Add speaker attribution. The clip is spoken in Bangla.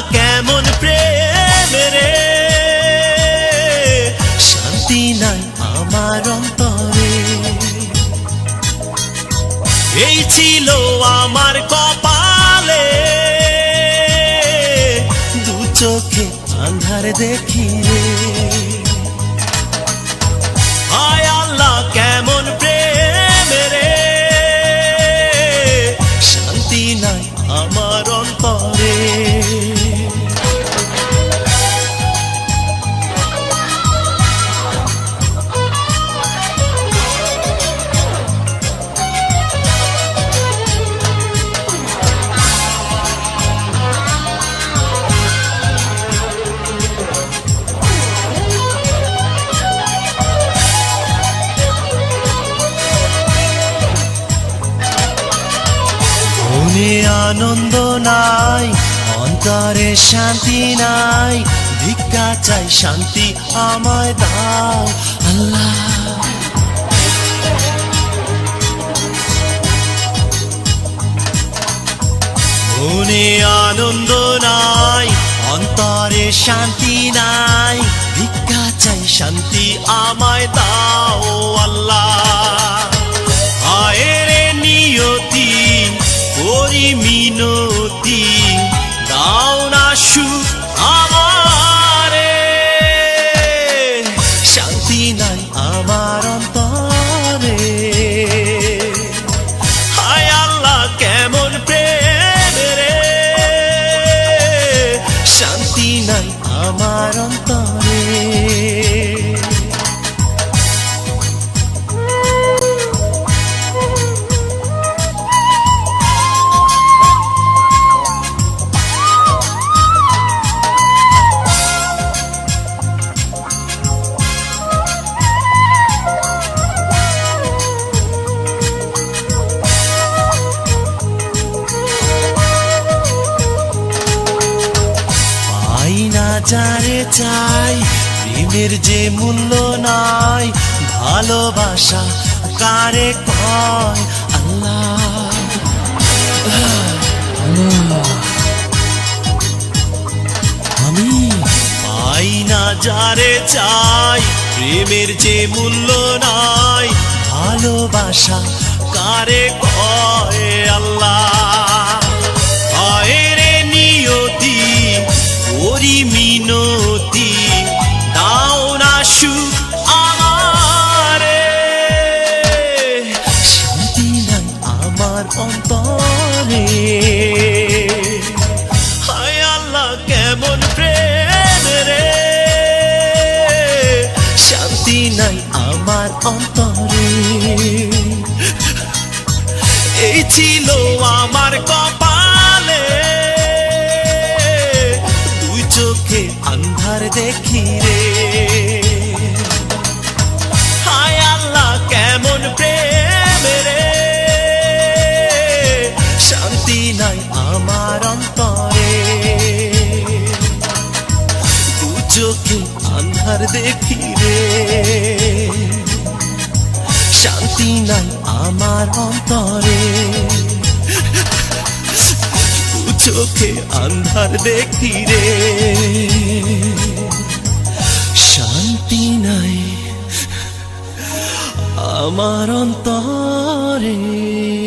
Speaker 1: কেমন প্রেম রে? শান্তি নাই আমার অন্তরে। এই ছিল আমার কপালে। দু চোখে আন্ধার দেখি রে আনন্দ নাই, অন্তরে শান্তি নাই, ভিক্ষা চাই শান্তি আমায় দাও, আল্লাহ। মনে আনন্দ নাই, অন্তরে শান্তি নাই, ভিক্ষা চাই শান্তি আমায় দাও। সুখ আমারে। শান্তি নাই আমার অন্তরে। হায় আল্লাহ, কেমন প্রেম রে। শান্তি নাই আমার অন্তরে। যারে চাই। প্রেমের যে মূল্য নাই, ভালোবাসা কারে কয়? আল্লাহ। আমি পাই না যারে চাই। প্রেমের যে মূল্য নাই, ভালোবাসা কারে কয়? আল্লাহ। কেমন প্রেম রে। শান্তি নাই আমার অন্তরে। এই ছিল আমার কপালে। দুই চোখে আন্ধার দেখি রে। চোখে আন্ধার দেখি রে। শান্তি নাই আমার অন্তরে। চোখে আন্ধার দেখি রে। শান্তি নাই আমার অন্তরে।